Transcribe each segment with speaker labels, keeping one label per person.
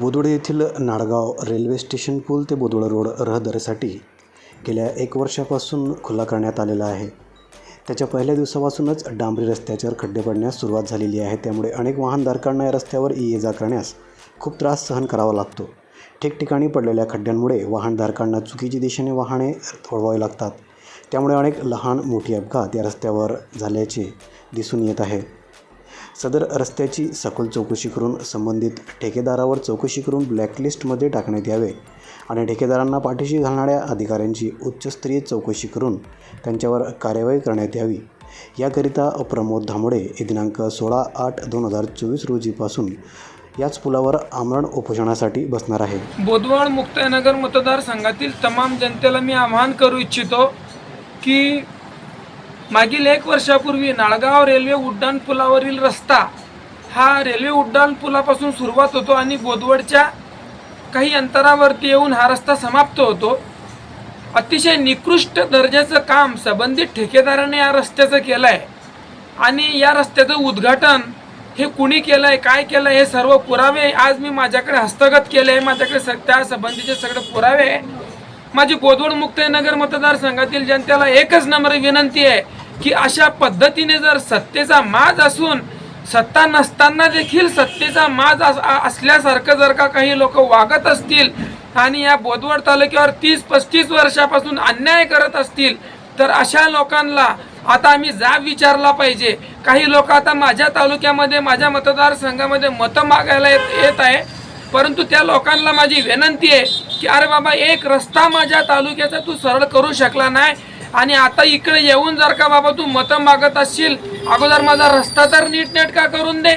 Speaker 1: बोदोडे येथील नाडगाव railway station पूल ते बोदोडा road रहदारीसाठी गेल्या एक वर्षापासून खुला करण्यात आलेला आहे. त्याच्या पहिल्या दिवसापासूनच डांबरी रस्त्याच्यावर खड्डे पडण्यास सुरुवात झालेली आहे. त्यामुळे अनेक वाहनधारकांना या रस्त्यावर ये जा करण्यास खूप त्रास सहन करावा लागतो. ठिकठिकाणी पडलेल्या खड्ड्यांमुळे वाहनधारकांना चुकीची दिशेने वाहने वळवावी लागतात. त्यामुळे अनेक लहान मोठी अपघात या रस्त्यावर झाल्याचे दिसून येत आहे. सदर रस्त्याची सखोल चौकशी करून संबंधित ठेकेदारावर चौकशी करून ब्लॅकलिस्टमध्ये टाकण्यात यावे आणि ठेकेदारांना पाठीशी घालणाऱ्या अधिकाऱ्यांची उच्चस्तरीय चौकशी करून त्यांच्यावर कार्यवाही करण्यात यावी. याकरिता प्रमोद धामोडे हे दिनांक सोळा आठ दोन हजार चोवीस रोजीपासून याच पुलावर आमरण उपोषणासाठी बसणार आहे.
Speaker 2: बोदवड मुक्ताईनगर मतदारसंघातील तमाम जनतेला मी आवाहन करू इच्छितो की मागील एक वर्षापूर्वी नाळगाव रेल्वे उड्डाण पुलावरील रस्ता हा रेल्वे उड्डाण पुलापासून सुरुवात होतो आणि बोदवडच्या काही अंतरावरती येऊन हा रस्ता समाप्त होतो. अतिशय निकृष्ट दर्जाचं काम संबंधित ठेकेदाराने या रस्त्याचं केलं आहे आणि या रस्त्याचं उद्घाटन हे कुणी केलं आहे काय केलं हे सर्व पुरावे आज मी माझ्याकडे हस्तगत केले आहे माझ्याकडे स त्या संबंधीचे सगळे पुरावे. आहे माझी बोदवड मुक्ताईनगर मतदारसंघातील जनतेला एकच नम्र विनंती आहे की अशा पद्धतीने जर सत्तेचा माज असून सत्ता नसताना देखील सत्तेचा माज असल्यासारखं जर का काही लोक वागत असतील आणि या बोदवड तालुक्यावर तीस पस्तीस वर्षापासून अन्याय करत असतील तर अशा लोकांना आता आम्ही जाब विचारला पाहिजे. काही लोक आता माझ्या तालुक्यामध्ये माझ्या मतदारसंघामध्ये मतं मागायला येत येत आहे. परंतु त्या लोकांना माझी विनंती आहे की अरे बाबा एक रस्ता माझ्या तालुक्याचा तू सरळ करू शकला नाही. आणि आता इकडे येऊन जर का बाबा तू मतं मागत असशील अगोदर माझा रस्ता तर नीटनेटका करून दे.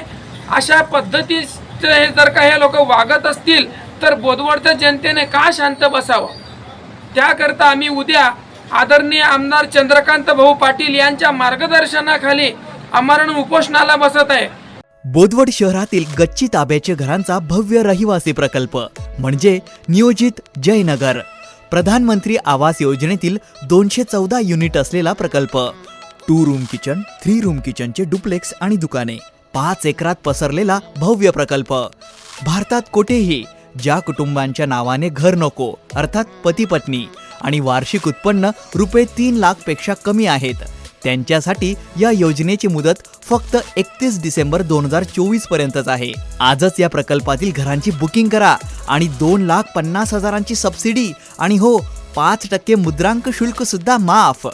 Speaker 2: अशा पद्धतीचे हे जर का हे लोक वागत असतील तर बोदवडच्या जनतेने का शांत बसावं? त्याकरता आम्ही उद्या आदरणीय आमदार चंद्रकांत भाऊ पाटील यांच्या मार्गदर्शनाखाली आमरण उपोषणाला बसत आहे.
Speaker 3: बोदवड शहरातील गच्ची ताब्याचे घरांचा भव्य रहिवासी प्रकल्प म्हणजे नियोजित जयनगर. प्रधानमंत्री आवास योजनेतील दोनशे चौदा युनिट असलेला प्रकल्प. Two room kitchen three room किचनचे duplex आणि दुकाने. पाच एकरात पसरलेला भव्य प्रकल्प. भारतात कोठेही ज्या कुटुंबांच्या नावाने घर नको अर्थात पती पत्नी आणि वार्षिक उत्पन्न रुपये तीन लाखपेक्षा कमी आहेत त्यांच्यासाठी या योजनेची मुदत फक्त एकतीस डिसेंबर दोन हजार चोवीस पर्यंतच आहे. आजच या प्रकल्पातील घरांची बुकिंग करा आणि दोन लाख पन्नास हजारांची सबसिडी आणि हो पाच टक्के मुद्रांक शुल्क सुद्धा माफ.